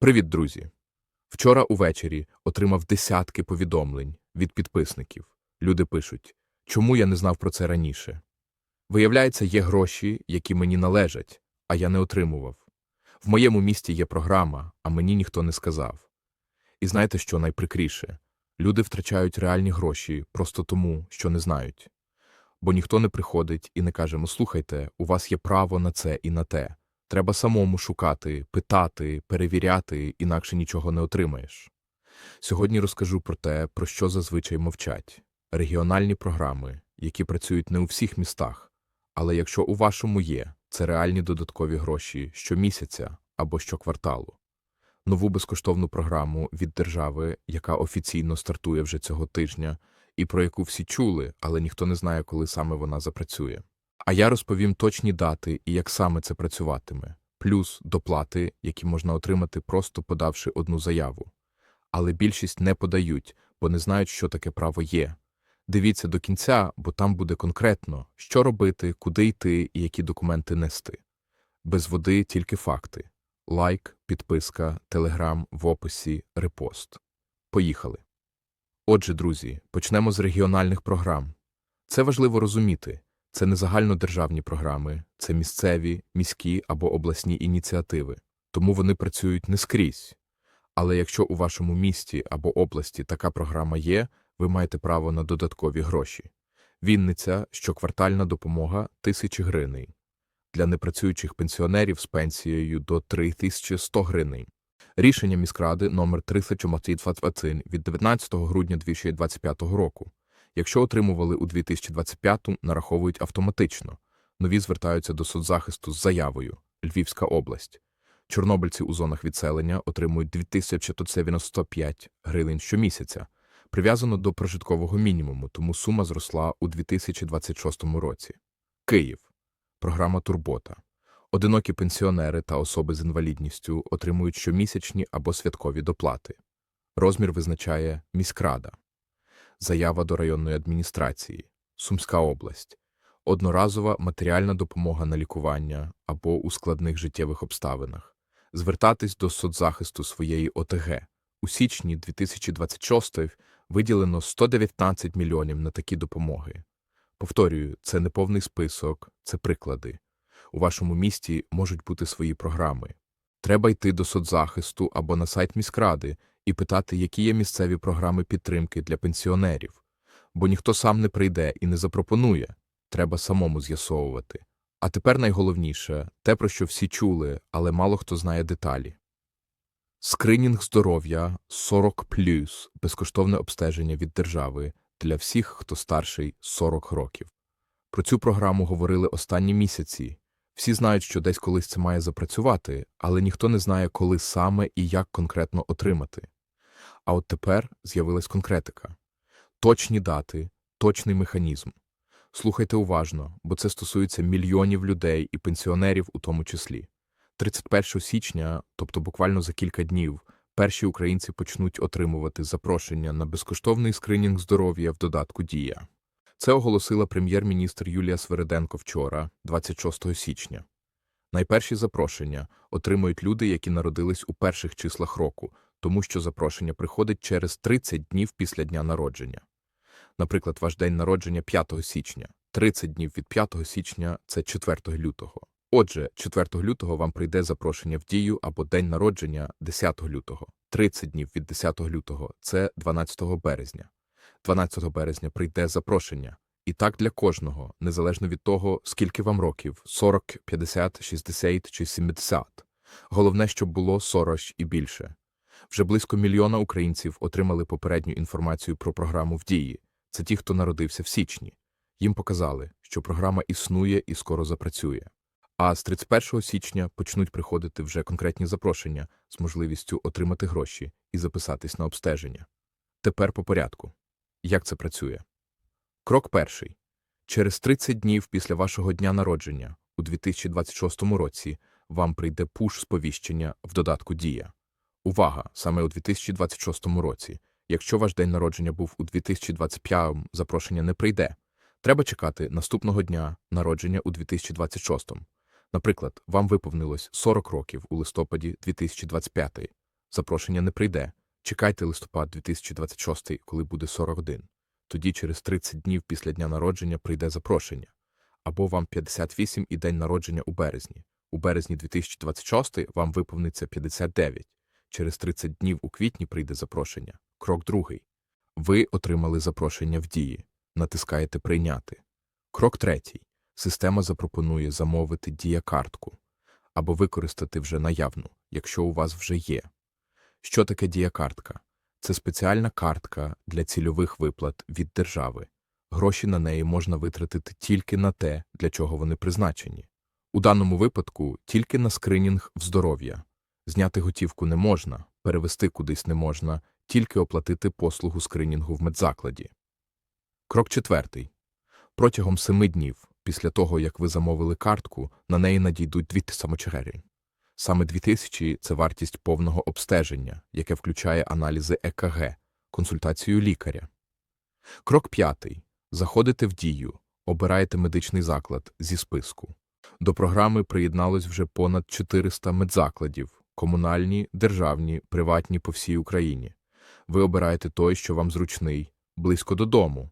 Привіт, друзі! Вчора увечері отримав десятки повідомлень від підписників. Люди пишуть, чому я не знав про це раніше. Виявляється, є гроші, які мені належать, а я не отримував. В моєму місті є програма, а мені ніхто не сказав. І знаєте, що найприкріше? Люди втрачають реальні гроші просто тому, що не знають. Бо ніхто не приходить і не каже: ну слухайте, у вас є право на це і на те. Треба самому шукати, питати, перевіряти, інакше нічого не отримаєш. Сьогодні розкажу про те, про що зазвичай мовчать регіональні програми, які працюють не у всіх містах, але якщо у вашому є, це реальні додаткові гроші щомісяця або щокварталу. Нову безкоштовну програму від держави, яка офіційно стартує вже цього тижня, і про яку всі чули, але ніхто не знає, коли саме вона запрацює. А я розповім точні дати і як саме це працюватиме, плюс доплати, які можна отримати, просто подавши одну заяву. Але більшість не подають, бо не знають, що таке право є. Дивіться до кінця, бо там буде конкретно, що робити, куди йти і які документи нести. Без води тільки факти. Лайк, підписка, телеграм в описі, репост. Поїхали. Отже, друзі, почнемо з регіональних програм. Це важливо розуміти. Це не загальнодержавні програми, це місцеві, міські або обласні ініціативи, тому вони працюють не скрізь. Але якщо у вашому місті або області така програма є, ви маєте право на додаткові гроші. Вінниця щоквартальна допомога тисячі гривень. Для непрацюючих пенсіонерів з пенсією до 3100 гривень. Рішення міськради номер 3021 від 19 грудня 2025 року. Якщо отримували у 2025-му, нараховують автоматично. Нові звертаються до соцзахисту з заявою Львівська область. Чорнобильці у зонах відселення отримують 2195 гривень щомісяця. Прив'язано до прожиткового мінімуму, тому сума зросла у 2026 році. Київ. Програма Турбота. Одинокі пенсіонери та особи з інвалідністю отримують щомісячні або святкові доплати. Розмір визначає міськрада. Заява до районної адміністрації, Сумська область, одноразова матеріальна допомога на лікування або у складних життєвих обставинах, звертатись до соцзахисту своєї ОТГ. У січні 2026 виділено 119 мільйонів на такі допомоги. Повторюю, це не повний список, це приклади. У вашому місті можуть бути свої програми. Треба йти до соцзахисту або на сайт міськради і питати, які є місцеві програми підтримки для пенсіонерів, бо ніхто сам не прийде і не запропонує, треба самому з'ясовувати. А тепер найголовніше те, про що всі чули, але мало хто знає деталі. Скринінг здоров'я 40 безкоштовне обстеження від держави для всіх, хто старший 40 років. Про цю програму говорили останні місяці. Всі знають, що десь колись це має запрацювати, але ніхто не знає, коли саме і як конкретно отримати. А от тепер з'явилась конкретика точні дати, точний механізм. Слухайте уважно, бо це стосується мільйонів людей і пенсіонерів у тому числі. 31 січня, тобто буквально за кілька днів, перші українці почнуть отримувати запрошення на безкоштовний скринінг здоров'я в додатку Дія. Це оголосила прем'єр-міністр Юлія Свериденко вчора, 26 січня. Найперші запрошення отримують люди, які народились у перших числах року, тому що запрошення приходить через 30 днів після дня народження. Наприклад, ваш день народження 5 січня, 30 днів від 5 січня це 4 лютого. Отже, 4 лютого вам прийде запрошення в дію або день народження 10 лютого, 30 днів від 10 лютого це 12 березня. 12 березня прийде запрошення. І так для кожного, незалежно від того, скільки вам років 40, 50, 60 чи 70. Головне, щоб було 40 і більше. Вже близько мільйона українців отримали попередню інформацію про програму в дії. Це ті, хто народився в січні. Їм показали, що програма існує і скоро запрацює. А з 31 січня почнуть приходити вже конкретні запрошення з можливістю отримати гроші і записатись на обстеження. Тепер по порядку. Як це працює? Крок перший. Через 30 днів після вашого дня народження у 2026 році вам прийде пуш-сповіщення в додатку Дія. Увага! Саме у 2026 році. Якщо ваш день народження був у 2025, запрошення не прийде. Треба чекати наступного дня народження у 2026. Наприклад, вам виповнилось 40 років у листопаді 2025. запрошення не прийде. Чекайте листопад 2026, коли буде 41. Тоді через 30 днів після дня народження прийде запрошення. Або вам 58 і день народження у березні. У березні 2026 вам виповниться 59. Через 30 днів у квітні прийде запрошення. Крок другий. Ви отримали запрошення в дії. Натискаєте Прийняти. Крок третій. Система запропонує замовити дія-картку або використати вже наявну, якщо у вас вже є. Що таке дія-картка? Це спеціальна картка для цільових виплат від держави. Гроші на неї можна витратити тільки на те, для чого вони призначені. У даному випадку тільки на скринінг в здоров'я. Зняти готівку не можна, перевести кудись не можна, тільки оплатити послугу скринінгу в медзакладі. Крок четвертий. Протягом семи днів, після того, як ви замовили картку, на неї надійдуть дві самочерері. Саме 2000 – це вартість повного обстеження, яке включає аналізи ЕКГ, консультацію лікаря. Крок п'ятий. Заходите в дію, обираєте медичний заклад зі списку. До програми приєдналось вже понад 400 медзакладів – комунальні, державні, приватні по всій Україні. Ви обираєте той, що вам зручний, близько додому,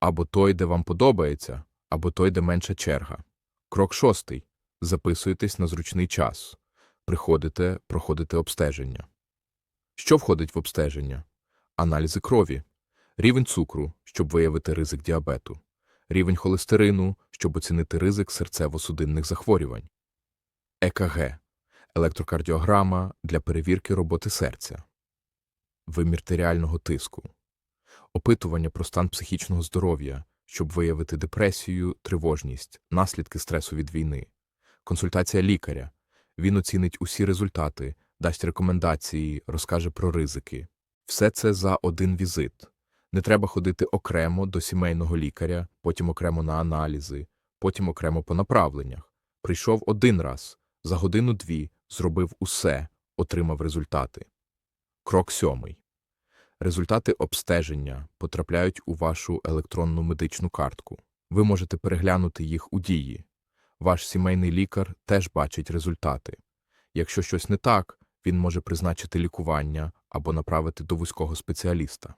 або той, де вам подобається, або той, де менша черга. Крок шостий. Записуєтесь на зручний час. Приходите, проходите обстеження. Що входить в обстеження? Аналізи крові, рівень цукру, щоб виявити ризик діабету, рівень холестерину, щоб оцінити ризик серцево-судинних захворювань, ЕКГ – електрокардіограма для перевірки роботи серця, вимір артеріального тиску, опитування про стан психічного здоров'я, щоб виявити депресію, тривожність, наслідки стресу від війни, консультація лікаря. Він оцінить усі результати, дасть рекомендації, розкаже про ризики. Все це за один візит. Не треба ходити окремо до сімейного лікаря, потім окремо на аналізи, потім окремо по направленнях. Прийшов один раз, за годину-дві зробив усе, отримав результати. Крок сьомий. Результати обстеження потрапляють у вашу електронну медичну картку. Ви можете переглянути їх у дії. Ваш сімейний лікар теж бачить результати. Якщо щось не так, він може призначити лікування або направити до вузького спеціаліста.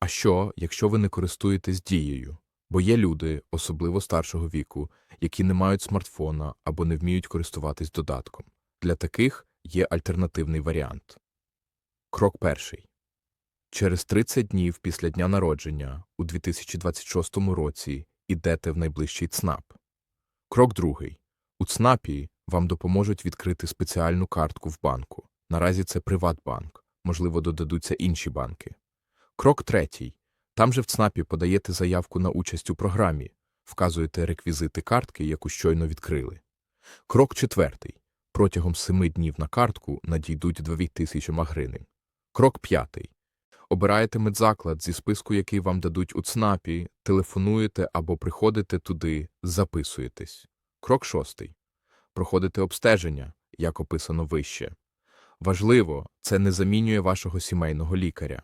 А що, якщо ви не користуєтесь дією? Бо є люди, особливо старшого віку, які не мають смартфона або не вміють користуватись додатком. Для таких є альтернативний варіант. Крок перший. Через 30 днів після дня народження у 2026 році йдете в найближчий ЦНАП. Крок другий. У ЦНАПі вам допоможуть відкрити спеціальну картку в банку. Наразі це Приватбанк, можливо, додадуться інші банки. Крок третій. Там же в ЦНАПі подаєте заявку на участь у програмі, вказуєте реквізити картки, яку щойно відкрили. Крок четвертий. Протягом семи днів на картку надійдуть 2000 гривень. Крок п'ятий. Обираєте медзаклад зі списку, який вам дадуть у ЦНАПі, телефонуєте або приходите туди, записуєтесь. Крок шостий. Проходите обстеження, як описано вище. Важливо, це не замінює вашого сімейного лікаря.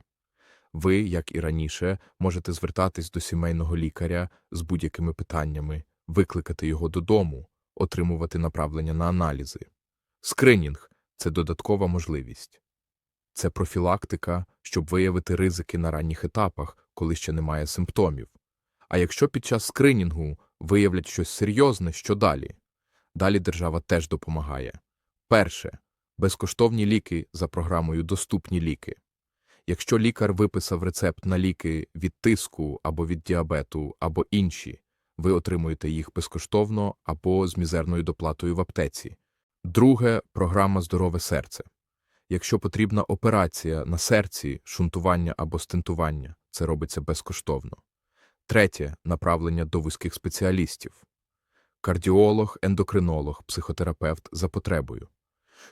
Ви, як і раніше, можете звертатись до сімейного лікаря з будь-якими питаннями, викликати його додому, отримувати направлення на аналізи. Скринінг – це додаткова можливість. Це профілактика, щоб виявити ризики на ранніх етапах, коли ще немає симптомів. А якщо під час скринінгу виявлять щось серйозне, що далі? Далі держава теж допомагає. Перше безкоштовні ліки за програмою Доступні ліки. Якщо лікар виписав рецепт на ліки від тиску або від діабету, або інші, ви отримуєте їх безкоштовно або з мізерною доплатою в аптеці. Друге програма Здорове серце. Якщо потрібна операція на серці, шунтування або стентування, це робиться безкоштовно. Третє направлення до вузьких спеціалістів кардіолог, ендокринолог, психотерапевт за потребою.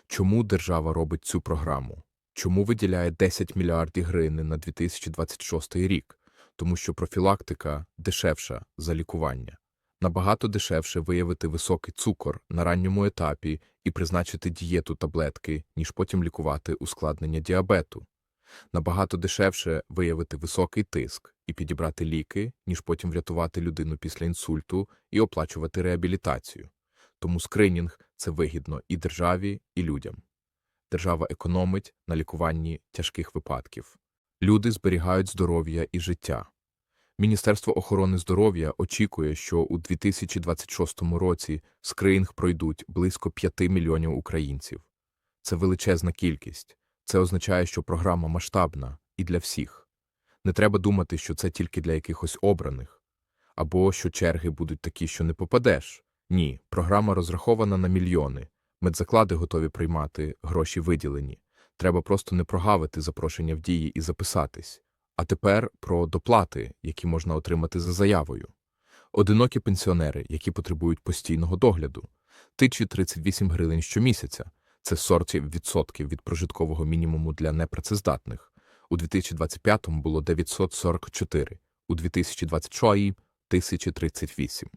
Чому держава робить цю програму? Чому виділяє 10 мільярдів гривень на 2026 рік? Тому що профілактика дешевша за лікування. Набагато дешевше виявити високий цукор на ранньому етапі і призначити дієту таблетки, ніж потім лікувати ускладнення діабету. Набагато дешевше виявити високий тиск і підібрати ліки, ніж потім врятувати людину після інсульту і оплачувати реабілітацію. Тому скринінг – це вигідно і державі, і людям. держава економить на лікуванні тяжких випадків. Люди зберігають здоров'я і життя. Міністерство охорони здоров'я очікує, що у 2026 році скринінг пройдуть близько 5 мільйонів українців. Це величезна кількість. Це означає, що програма масштабна і для всіх. Не треба думати, що це тільки для якихось обраних, або що черги будуть такі, що не попадеш. Ні, програма розрахована на мільйони. Медзаклади готові приймати, гроші виділені. Треба просто не прогавити запрошення в дії і записатись. А тепер про доплати, які можна отримати за заявою. Одинокі пенсіонери, які потребують постійного догляду. Тичі 38 гривень щомісяця. Це 40% від прожиткового мінімуму для непрацездатних. У 2025 було 944, у 2026 – 1038.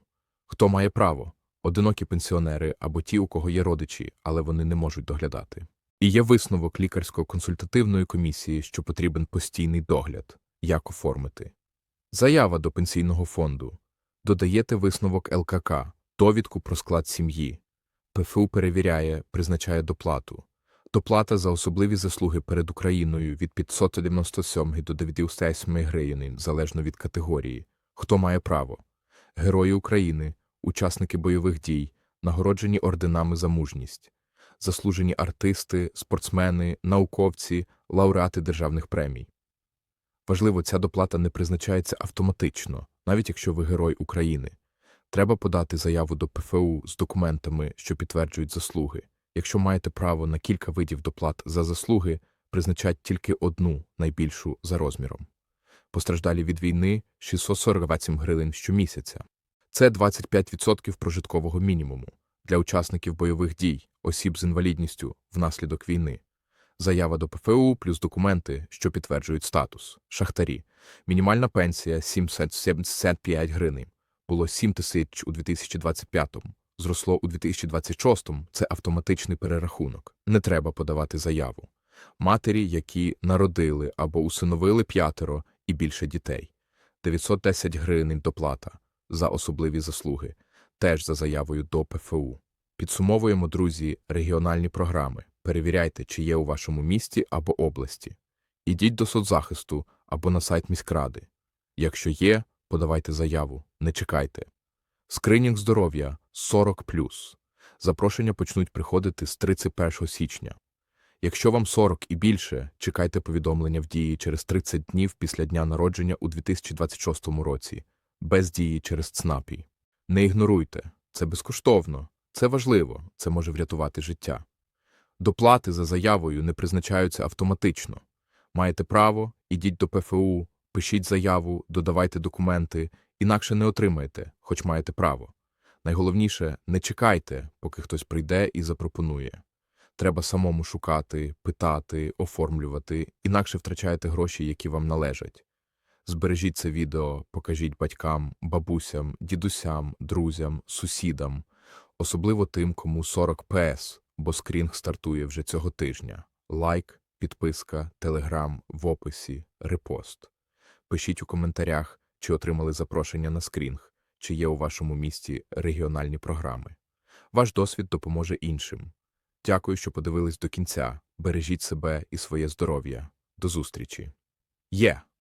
Хто має право? Одинокі пенсіонери або ті, у кого є родичі, але вони не можуть доглядати. І є висновок лікарсько-консультативної комісії, що потрібен постійний догляд. Як оформити? Заява до пенсійного фонду. Додаєте висновок ЛКК, довідку про склад сім'ї. ПФУ перевіряє, призначає доплату. Доплата за особливі заслуги перед Україною від 597 до 98 гривень, залежно від категорії. Хто має право? Герої України, учасники бойових дій, нагороджені орденами за мужність, заслужені артисти, спортсмени, науковці, лауреати державних премій. Важливо, ця доплата не призначається автоматично, навіть якщо ви герой України. Треба подати заяву до ПФУ з документами, що підтверджують заслуги. Якщо маєте право на кілька видів доплат за заслуги, призначать тільки одну найбільшу за розміром. Постраждалі від війни 648 гривень щомісяця. Це 25% прожиткового мінімуму для учасників бойових дій, осіб з інвалідністю внаслідок війни. Заява до ПФУ плюс документи, що підтверджують статус. Шахтарі. Мінімальна пенсія 775 гривень. Було 7 тисяч у 2025-му. Зросло у 2026-му. Це автоматичний перерахунок. Не треба подавати заяву. Матері, які народили або усиновили п'ятеро і більше дітей. 910 гривень доплата за особливі заслуги. Теж за заявою до ПФУ. Підсумовуємо, друзі, регіональні програми. Перевіряйте, чи є у вашому місті або області. Ідіть до соцзахисту або на сайт міськради. Якщо є, подавайте заяву, не чекайте. Скринінг здоров'я 40+. Запрошення почнуть приходити з 31 січня. Якщо вам 40 і більше, чекайте повідомлення в дії через 30 днів після дня народження у 2026 році, без дії через ЦНАПі. Не ігноруйте, це безкоштовно, це важливо, це може врятувати життя. Доплати за заявою не призначаються автоматично. Маєте право, ідіть до ПФУ, пишіть заяву, додавайте документи, інакше не отримаєте, хоч маєте право. Найголовніше не чекайте, поки хтось прийде і запропонує. Треба самому шукати, питати, оформлювати, інакше втрачаєте гроші, які вам належать. Збережіть це відео, покажіть батькам, бабусям, дідусям, друзям, сусідам, особливо тим, кому 40 ПС, бо скрінг стартує вже цього тижня. Лайк, підписка, телеграм в описі, репост. Пишіть у коментарях, чи отримали запрошення на скрінг, чи є у вашому місті регіональні програми. Ваш досвід допоможе іншим. Дякую, що подивились до кінця. Бережіть себе і своє здоров'я. До зустрічі. Є!